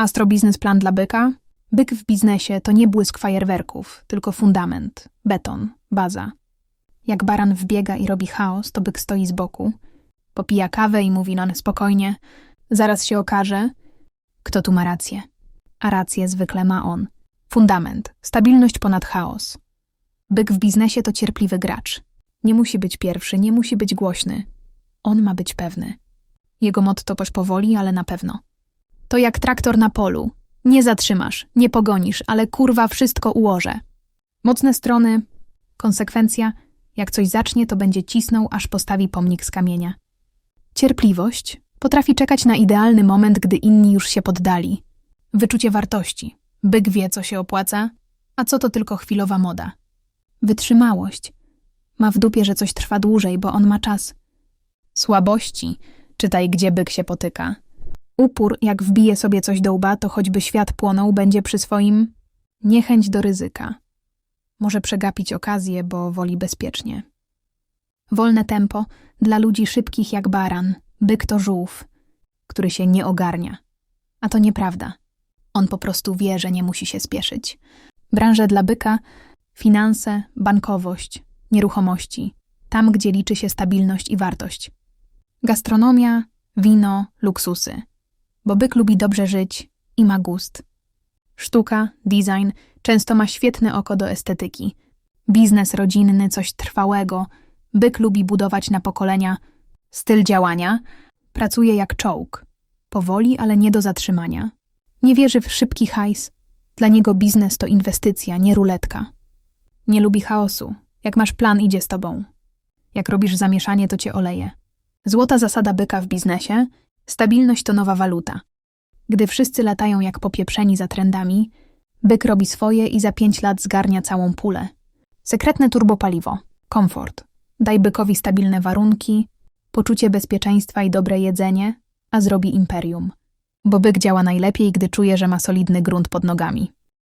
Astrobiznes dla byka? Byk w biznesie to nie błysk fajerwerków, tylko fundament, beton, baza. Jak baran wbiega i robi chaos, to byk stoi z boku, popija kawę i mówi non spokojnie. Zaraz się okaże, kto tu ma rację. A rację zwykle ma on. Fundament, stabilność ponad chaos. Byk w biznesie to cierpliwy gracz. Nie musi być pierwszy, nie musi być głośny. On ma być pewny. Jego motto poś powoli, ale na pewno. To jak traktor na polu. Nie zatrzymasz, nie pogonisz, ale kurwa wszystko ułożę. Mocne strony, konsekwencja, jak coś zacznie, to będzie cisnął, aż postawi pomnik z kamienia. Cierpliwość potrafi czekać na idealny moment, gdy inni już się poddali. Wyczucie wartości. Byk wie, co się opłaca, a co to tylko chwilowa moda. Wytrzymałość. Ma w dupie, że coś trwa dłużej, bo on ma czas. Słabości. Czytaj, gdzie byk się potyka. Upór, jak wbije sobie coś do łba, to choćby świat płonął, będzie przy swoim niechęć do ryzyka. Może przegapić okazję, bo woli bezpiecznie. Wolne tempo dla ludzi szybkich jak baran, byk to żółw, który się nie ogarnia. A to nieprawda. On po prostu wie, że nie musi się spieszyć. Branże dla byka, finanse, bankowość, nieruchomości, tam gdzie liczy się stabilność i wartość. Gastronomia, wino, luksusy. Bo byk lubi dobrze żyć i ma gust. Sztuka, design często ma świetne oko do estetyki. Biznes rodzinny, coś trwałego. Byk lubi budować na pokolenia. Styl działania pracuje jak czołg. Powoli, ale nie do zatrzymania. Nie wierzy w szybki hajs. Dla niego biznes to inwestycja, nie ruletka. Nie lubi chaosu. Jak masz plan, idzie z tobą. Jak robisz zamieszanie, to cię oleje. Złota zasada byka w biznesie stabilność to nowa waluta. Gdy wszyscy latają jak popieprzeni za trendami, byk robi swoje i za pięć lat zgarnia całą pulę. Sekretne turbopaliwo, komfort. Daj bykowi stabilne warunki, poczucie bezpieczeństwa i dobre jedzenie, a zrobi imperium. Bo byk działa najlepiej, gdy czuje, że ma solidny grunt pod nogami.